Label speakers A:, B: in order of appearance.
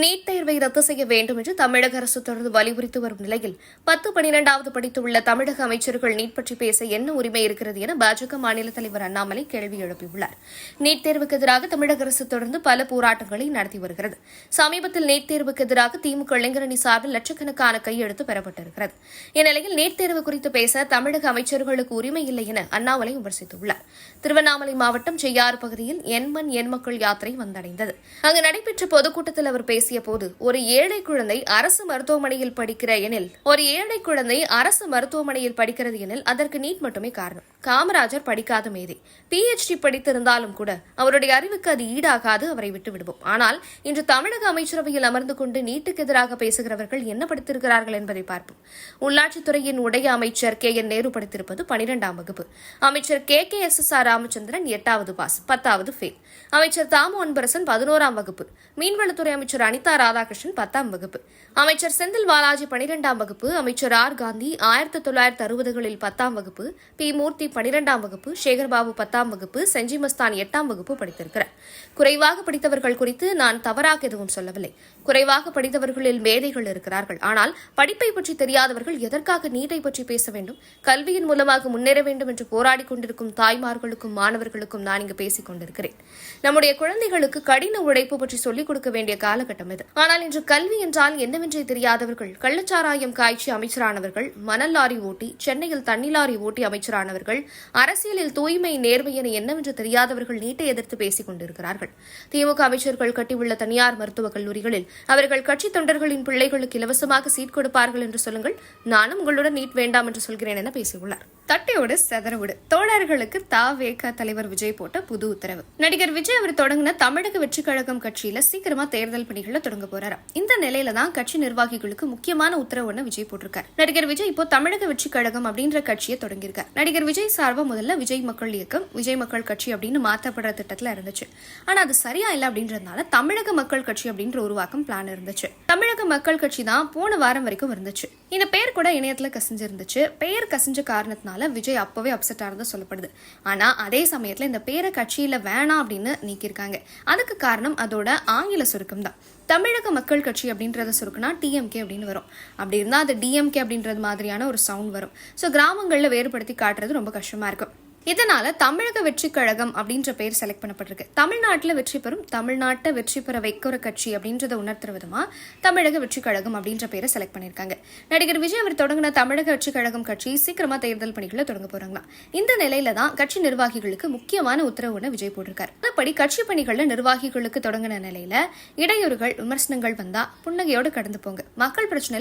A: NEET தேர்வை ரத்து செய்ய வேண்டும் என்று தமிழக அரசு தொடர்ந்து வலியுறுத்தி வரும் நிலையில் பத்து பனிரெண்டாவது படித்துள்ள தமிழக அமைச்சர்கள் நீட் பற்றி பேச என்ன உரிமை இருக்கிறது என பாஜக மாநில தலைவர் அண்ணாமலை கேள்வி எழுப்பியுள்ளார். நீட் தேர்வுக்கு எதிராக தமிழக அரசு தொடர்ந்து பல போராட்டங்களை நடத்தி வருகிறது. சமீபத்தில் நீட் தேர்வுக்கு எதிராக திமுக இளைஞரணி சார்பில் லட்சக்கணக்கான கையெழுத்து பெறப்பட்டிருக்கிறது. இந்நிலையில் நீட் தேர்வு குறித்து பேச தமிழக அமைச்சர்களுக்கு உரிமை இல்லை என அண்ணாமலை விமர்சித்துள்ளார். திருவண்ணாமலை மாவட்டம் செய்யாறு பகுதியில் எண்மண் எண்மக்கள் யாத்திரை வந்தடைந்தது. அங்கு நடைபெற்ற பொதுக்கூட்டத்தில் அவர் பேசிய போது ஒரு ஏழை குழந்தை அரசு மருத்துவமனையில் படிக்கிற எனில் ஒரு ஏழை குழந்தை அரசு மருத்துவமனையில் படிக்கிறது எனில் அதற்கு நீட் மட்டுமே காரணம். காமராஜர் படிக்காத மேதை. பிஹெச்டி படித்திருந்தாலும் கூட அவருடைய அறிவுக்கு அது ஈடாகாது அவரை விட்டு விடுவோம். ஆனால் இன்று தமிழக அமைச்சரவையில் அமர்ந்து கொண்டு நீட்டுக்கு எதிராக பேசுகிறவர்கள் என்ன படித்திருக்கிறார்கள் என்பதை பார்ப்போம். உள்ளாட்சித்துறையின் உடைய அமைச்சர் கே. என். நேரு படித்திருப்பது பனிரெண்டாம் வகுப்பு. அமைச்சர் K. K. S. S. R. Ramachandran எட்டாவது பாஸ் பத்தாவது ஃபெயில். அமைச்சர் தாமு அன்பரசன் பதினோராம் வகுப்பு. மீன்வளத்துறை அமைச்சர் அனிதா ராதாகிருஷ்ணன் ராதாகிருஷ்ணன் பத்தாம் வகுப்பு. அமைச்சர் செந்தில் பாலாஜி பனிரெண்டாம் வகுப்பு அமைச்சர் ஆர். காந்தி ஆயிரத்தி தொள்ளாயிரத்தி அறுபதுகளில் பத்தாம் வகுப்பு பி. மூர்த்தி பனிரெண்டாம் வகுப்பு சேகர்பாபு பத்தாம் வகுப்பு செஞ்சி மஸ்தான் எட்டாம் வகுப்பு படித்திருக்கிறார். குறைவாக படித்தவர்கள் குறித்து நான் தவறாக எதுவும் சொல்லவில்லை. குறைவாக படித்தவர்களில் மேதைகள் இருக்கிறார்கள். ஆனால் படிப்பை பற்றி தெரியாதவர்கள் எதற்காக நீட்டை பற்றி பேச வேண்டும்? கல்வியின் மூலமாக முன்னேற வேண்டும் என்று போராடிக் கொண்டிருக்கும் தாய்மார்களுக்கும் மாணவர்களுக்கும் நான் இங்கு பேசிக் கொண்டிருக்கிறேன். நம்முடைய குழந்தைகளுக்கு கடின உழைப்பு பற்றி சொல்லிக் கொடுக்க வேண்டிய காலகட்டம் இது. ஆனால் இன்று கல்வி என்றால் என்னவென்றே தெரியாதவர்கள் கள்ளச்சாராயம் காய்ச்சி அமைச்சரானவர்கள் மணல் லாரி ஓட்டி சென்னையில் தண்ணி லாரி ஓட்டி அமைச்சரானவர்கள் அரசியலில் தூய்மை நேர்மை என என்னவென்று தெரியாதவர்கள் நீட்டை எதிர்த்து பேசிக் கொண்டிருக்கிறார்கள். திமுக அமைச்சர்கள் கட்டியுள்ள தனியார் மருத்துவக் கல்லூரிகளில் அவர்கள் கட்சி தொண்டர்களின் பிள்ளைகளுக்கு இலவசமாக சீட் கொடுப்பார்கள் என்று சொல்லுங்கள் நானும் உங்களுடன் நீட் வேண்டாம் என்று சொல்கிறேன் என பேசியுள்ளார். தட்டையோடு செதறவிடு. தோழர்களுக்கு தாவேக தலைவர் விஜய் போட்ட புது உத்தரவு. நடிகர் விஜய் அவர் தொடங்கின தமிழக வெற்றி கழகம் கட்சியில சீக்கிரமா தேர்தல் பணிகளை தொடங்க போறாரு. இந்த நிலையில தான் கட்சி நிர்வாகிகளுக்கு முக்கியமான உத்தரவு ஒன்று விஜய் போட்டிருக்காரு. நடிகர் விஜய் இப்போ தமிழக வெற்றி கழகம் அப்படின்ற கட்சியை தொடங்கியிருக்காரு. நடிகர் விஜய் சார்பா முதல்ல விஜய் மக்கள் இயக்கம் விஜய் மக்கள் கட்சி அப்படின்னு மாற்றப்படுற திட்டத்துல இருந்துச்சு. ஆனா அது சரியா இல்லை அப்படின்றதுனால தமிழக மக்கள் கட்சி அப்படின்ற உருவாக்கம் பிளான் இருந்துச்சு. தமிழக மக்கள் கட்சி தான் போன வாரம் வரைக்கும் இருந்துச்சு. இந்த பேர் கூட இணையத்துல கசிஞ்சிருந்துச்சு. பெயர் கசிஞ்ச காரணத்தினால விஜய் அப்பவே அப்செட் ஆனதா சொல்லப்படுது. ஆனா அதே சமயத்துல இந்த பேரை கட்சியில வேணாம் அப்படின்னு நீக்கியிருக்காங்க. அதுக்கு காரணம் அதோட ஆங்கில சுருக்கம் தான். தமிழக மக்கள் கட்சி அப்படின்றத சுருக்குனா டிஎம்கே அப்படின்னு வரும். அப்படி இருந்தால் அது டிஎம்கே அப்படின்றது மாதிரியான ஒரு சவுண்ட் வரும். ஸோ கிராமங்களில் வேறுபடுத்தி காட்டுறது ரொம்ப கஷ்டமா இருக்கும். இதனால தமிழக வெற்றி கழகம் அப்படின்ற பேர் செலக்ட் பண்ணப்பட்டிருக்கு. தமிழ்நாட்டில் வெற்றி பெறும் தமிழ்நாட்டை வெற்றி பெற வைக்கிற கட்சி அப்படின்றத உணர்த்துற விதமா தமிழக வெற்றி கழகம் அப்படின்ற பேரை செலக்ட் பண்ணியிருக்காங்க நடிகர் விஜய் அவர் தொடங்கின தமிழக வெற்றி கழகம் கட்சி சீக்கிரமா தேர்தல் பணிகளை தொடங்க போறாங்களாம் இந்த நிலையில தான் கட்சி நிர்வாகிகளுக்கு முக்கியமான உத்தரவு ஒன்று விஜய் போட்டிருக்காரு. அதப்படி கட்சி பணிகள்ல நிர்வாகிகளுக்கு தொடங்கின நிலையில இடையூறுகள் விமர்சனங்கள் வந்தா புன்னகையோடு கடந்து போங்க. மக்கள் பிரச்சனை